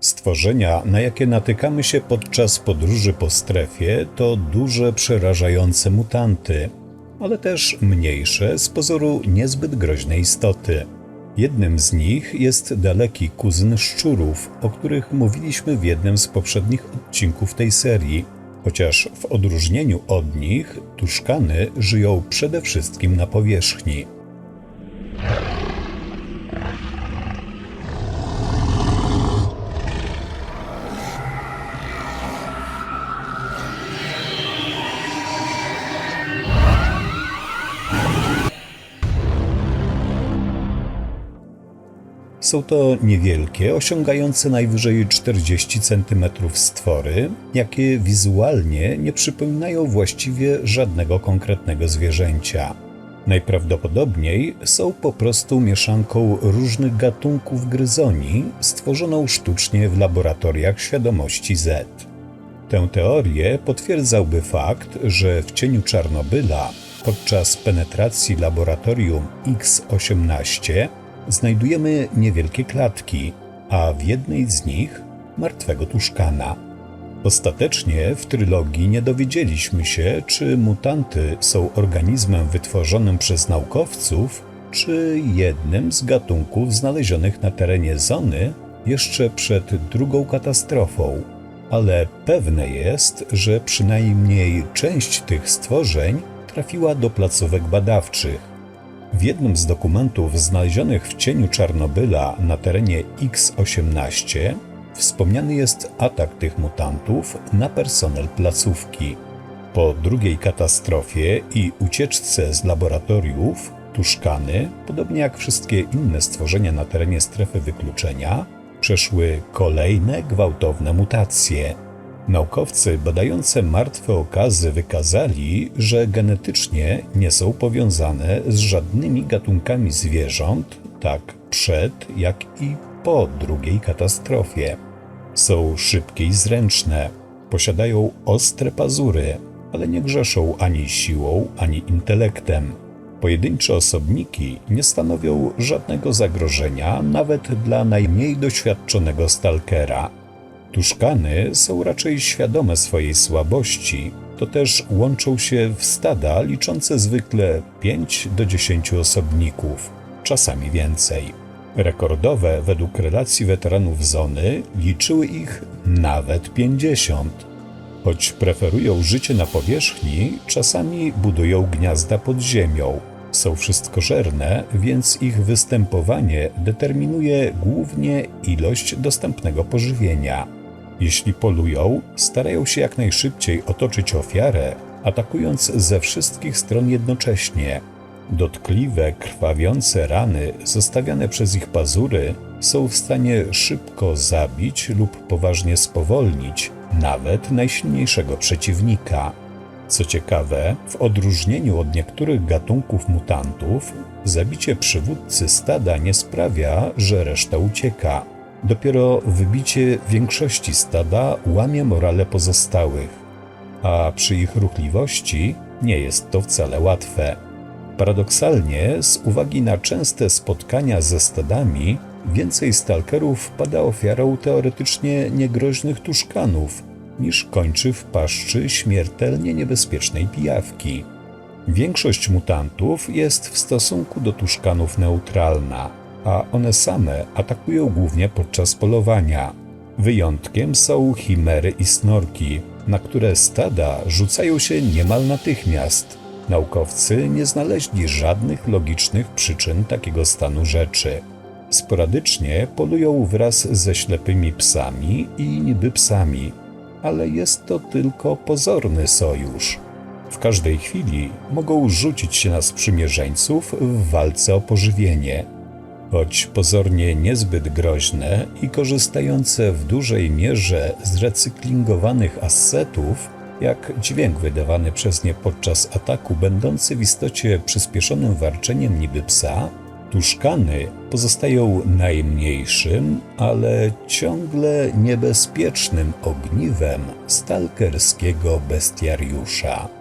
Stworzenia, na jakie natykamy się podczas podróży po strefie, to duże, przerażające mutanty, ale też mniejsze, z pozoru niezbyt groźne istoty. Jednym z nich jest daleki kuzyn szczurów, o których mówiliśmy w jednym z poprzednich odcinków tej serii, chociaż w odróżnieniu od nich tuszkany żyją przede wszystkim na powierzchni. Są to niewielkie, osiągające najwyżej 40 cm stwory, jakie wizualnie nie przypominają właściwie żadnego konkretnego zwierzęcia. Najprawdopodobniej są po prostu mieszanką różnych gatunków gryzoni, stworzoną sztucznie w laboratoriach świadomości Z. Tę teorię potwierdzałby fakt, że w cieniu Czarnobyla podczas penetracji laboratorium X-18 znajdujemy niewielkie klatki, a w jednej z nich martwego tuszkana. Ostatecznie w trylogii nie dowiedzieliśmy się, czy mutanty są organizmem wytworzonym przez naukowców, czy jednym z gatunków znalezionych na terenie zony jeszcze przed drugą katastrofą. Ale pewne jest, że przynajmniej część tych stworzeń trafiła do placówek badawczych, w jednym z dokumentów znalezionych w cieniu Czarnobyla na terenie X-18 wspomniany jest atak tych mutantów na personel placówki. Po drugiej katastrofie i ucieczce z laboratoriów, tuszkany, podobnie jak wszystkie inne stworzenia na terenie strefy wykluczenia, przeszły kolejne gwałtowne mutacje – Naukowcy badający martwe okazy wykazali, że genetycznie nie są powiązane z żadnymi gatunkami zwierząt, tak przed, jak i po drugiej katastrofie. Są szybkie i zręczne, posiadają ostre pazury, ale nie grzeszą ani siłą, ani intelektem. Pojedyncze osobniki nie stanowią żadnego zagrożenia nawet dla najmniej doświadczonego stalkera. Tuszkany są raczej świadome swojej słabości, to też łączą się w stada liczące zwykle 5 do 10 osobników, czasami więcej. Rekordowe według relacji weteranów zony liczyły ich nawet 50. Choć preferują życie na powierzchni, czasami budują gniazda pod ziemią. Są wszystkożerne, więc ich występowanie determinuje głównie ilość dostępnego pożywienia. Jeśli polują, starają się jak najszybciej otoczyć ofiarę, atakując ze wszystkich stron jednocześnie. Dotkliwe, krwawiące rany zostawiane przez ich pazury są w stanie szybko zabić lub poważnie spowolnić nawet najsilniejszego przeciwnika. Co ciekawe, w odróżnieniu od niektórych gatunków mutantów, zabicie przywódcy stada nie sprawia, że reszta ucieka. Dopiero wybicie większości stada łamie morale pozostałych, a przy ich ruchliwości nie jest to wcale łatwe. Paradoksalnie, z uwagi na częste spotkania ze stadami, więcej stalkerów pada ofiarą teoretycznie niegroźnych tuszkanów, niż kończy w paszczy śmiertelnie niebezpiecznej pijawki. Większość mutantów jest w stosunku do tuszkanów neutralna a one same atakują głównie podczas polowania. Wyjątkiem są chimery i snorki, na które stada rzucają się niemal natychmiast. Naukowcy nie znaleźli żadnych logicznych przyczyn takiego stanu rzeczy. Sporadycznie polują wraz ze ślepymi psami i niby psami, ale jest to tylko pozorny sojusz. W każdej chwili mogą rzucić się na sprzymierzeńców w walce o pożywienie – choć pozornie niezbyt groźne i korzystające w dużej mierze z recyklingowanych assetów, jak dźwięk wydawany przez nie podczas ataku, będący w istocie przyspieszonym warczeniem niby psa, tuszkany pozostają najmniejszym, ale ciągle niebezpiecznym ogniwem stalkerskiego bestiariusza.